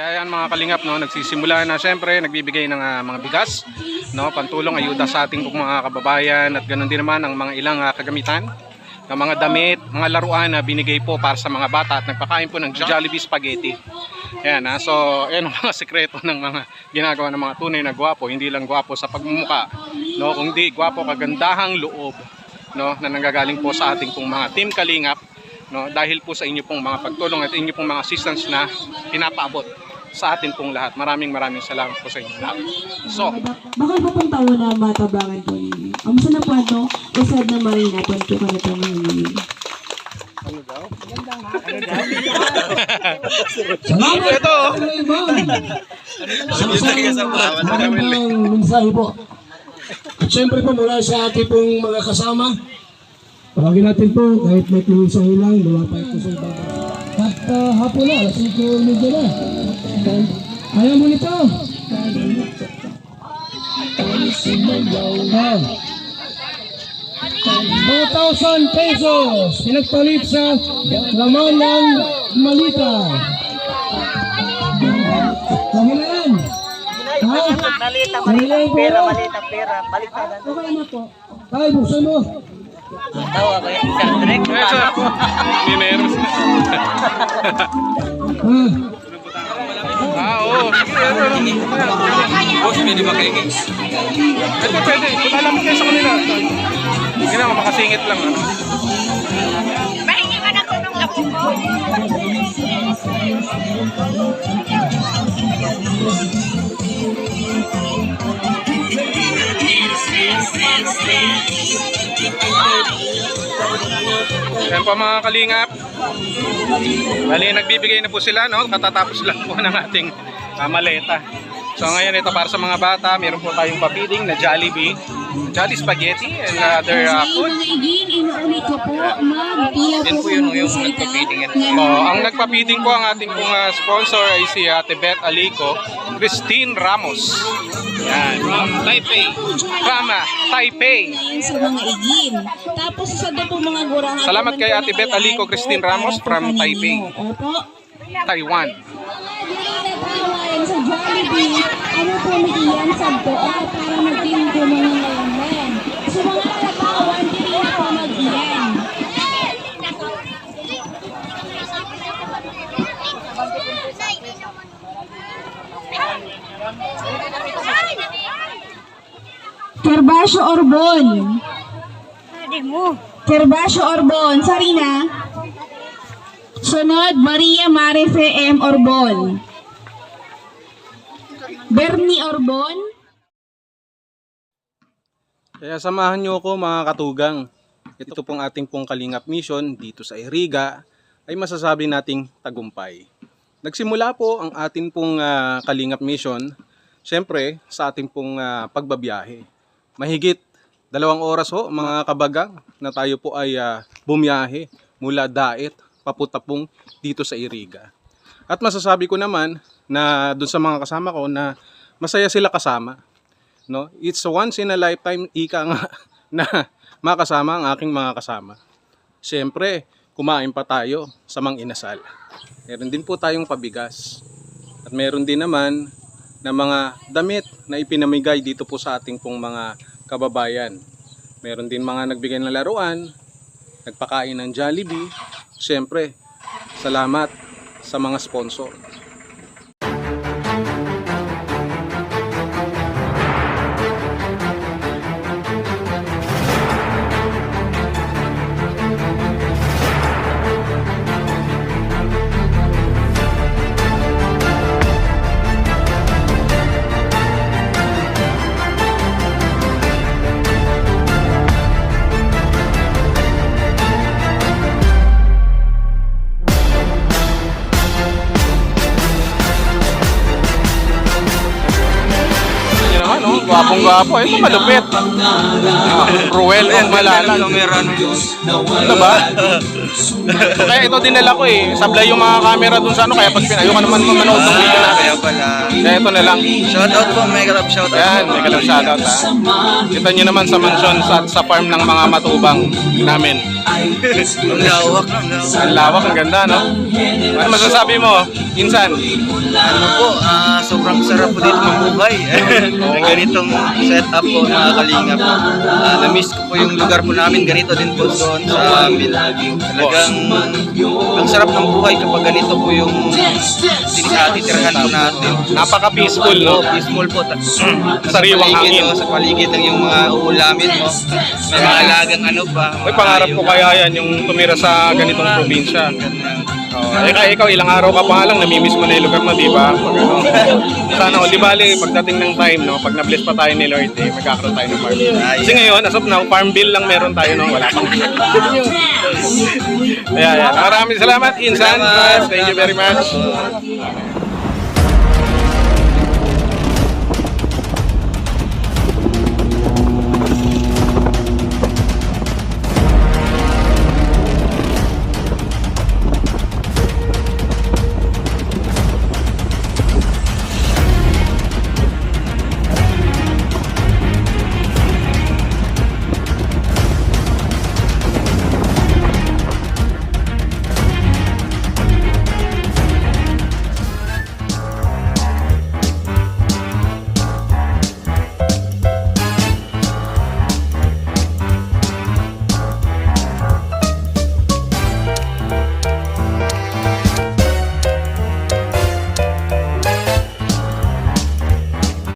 mga kalingap no, nagsisimula na siyempre nagbibigay ng ah, mga bigas, no, pantulong ayuda sa ating mga kababayan at ganoon din naman ang mga ilang ah, kagamitan ng mga damit, mga laruan na binigay po para sa mga bata at nagpakain po ng Jollibee Spaghetti. Ayan ha, so ayan ang mga sekreto ng mga ginagawa ng mga tunay na gwapo, hindi lang gwapo sa pagmumuka, no, kundi gwapo kagandahang loob, no, na nanggagaling po sa ating pong mga team kalingap, no, dahil po sa inyo pong mga pagtulong at inyo pong mga assistance na pinapaabot sa atin pong lahat. Maraming maraming salamat po sa inyo lahat. So, Bakal po pong taon na matabangan po ninyo. Ang sa na po ito, usad na marina po ka na ito ninyo. Salamat! ito. Magandang mensahe po. At syempre po mula sa ating pong mga kasama, Tawagin natin po kahit may tulisang ilang mula pa ito sa ibang uh, hapon na, alas 5 medyo na. Ayaw mo nito. Ah. 2,000 pesos pinagpalit sa laman ng malita. Na yan. Ha? Malita, po. pera, malita, pera. Baliktad. Okay na po. Ay, buksan mo. Tawa ko yung isang direct. Dineros na. Ah. oo. Sige, ano, ano. Boss, pwede ba kayo guys? Ito pwede. Kung alam mo kayo sa kanila. Hindi na, makasingit lang. Ano. Mahingi man ako ng labo ko. Yan po mga kalingap. Bali, nagbibigay na po sila, no? Katatapos lang po ng ating ah, maleta. So ngayon ito para sa mga bata, meron po tayong papiding na Jollibee, Jolly Spaghetti and other uh, food. Po, mag-iya Yan po yun, yung mga nagpa-feeding yan. Oh, ang nagpapiding po ang ating pong ah, sponsor ay si Ate Beth Alico, Christine Ramos. Yan. Taipei. Rama, Taipei. Ngayon sa mga igin. Tapos doon po mga gurahan. Salamat kay Ate Beth Alico, Christine Ramos from. Taipei. Opo. Taiwan. Sa Jollibee, ano po ni Ian Sabto, at para mag-team ko mga ngayon. Sa mga nagkawain, dili na po mag-Ian. Kerbasyo Orbon. Kerbasyo Orbon. Sarina. Sunod, Maria Marife M. Orbon. Bernie Orbon. Kaya samahan niyo ako mga katugang. Ito pong ating pong kalingap mission dito sa Iriga ay masasabi nating tagumpay. Nagsimula po ang ating pong ah, kalingap mission siyempre sa ating pong ah, pagbabiyahe. Mahigit dalawang oras ho mga kabagang na tayo po ay ah, bumiyahe mula Daet papunta pong dito sa Iriga. At masasabi ko naman na doon sa mga kasama ko na masaya sila kasama no? It's once in a lifetime ika nga na makasama ang aking mga kasama. Siyempre, kumain pa tayo sa mang inasal. Meron din po tayong pabigas. At meron din naman na mga damit na ipinamigay dito po sa ating pong mga kababayan. Meron din mga nagbigay ng laruan nagpakain ng Jollibee. Siyempre salamat sa mga sponsor Naman, oh. Gwapong gwapo. Ito malupit. Ah, Ruel o Malala. Camera no. Ano ba? kaya ito dinala ko eh. Sablay yung mga camera dun sa ano. Kaya pag pinayo ka naman manood ng video natin. Kaya pala. Kaya ito na lang. Shoutout po, Mega Love shoutout. Yan, may kalang shoutout ha. Kita nyo naman sa mansion sa, sa farm ng mga matubang namin. Ang lawak, ang lawak. Ang lawak, ang ganda, no? Ano masasabi mo? Insan, Ano po, ah, sobrang sarap po dito mabuhay. Ganitong setup po mga kalingap. Ah, na-miss ko po yung lugar po namin. Ganito din po doon sa amin. Talagang ang sarap ng buhay kapag ganito po yung tinatitirahan po natin. napaka-peaceful, no? Oo, peaceful po. Sariwang hangin. oh, sa paligid ng yung mga uulamin mo. May mga alagang ano pa. Mga pangarap ko kaya yan, yung tumira sa ganitong probinsya. Oh, eh, kaya ikaw, ilang araw ka pa lang, namimiss mo na yung lugar mo, di ba? Pag ano, sana, o, di bali, pagdating ng time, no, pag na-bless pa tayo ni Lord, eh, magkakaroon tayo ng farm bill. Kasi ngayon, as of now, farm bill lang meron tayo, no? Wala pang Ayan, ayan. Maraming salamat, Insan. Thank you very much.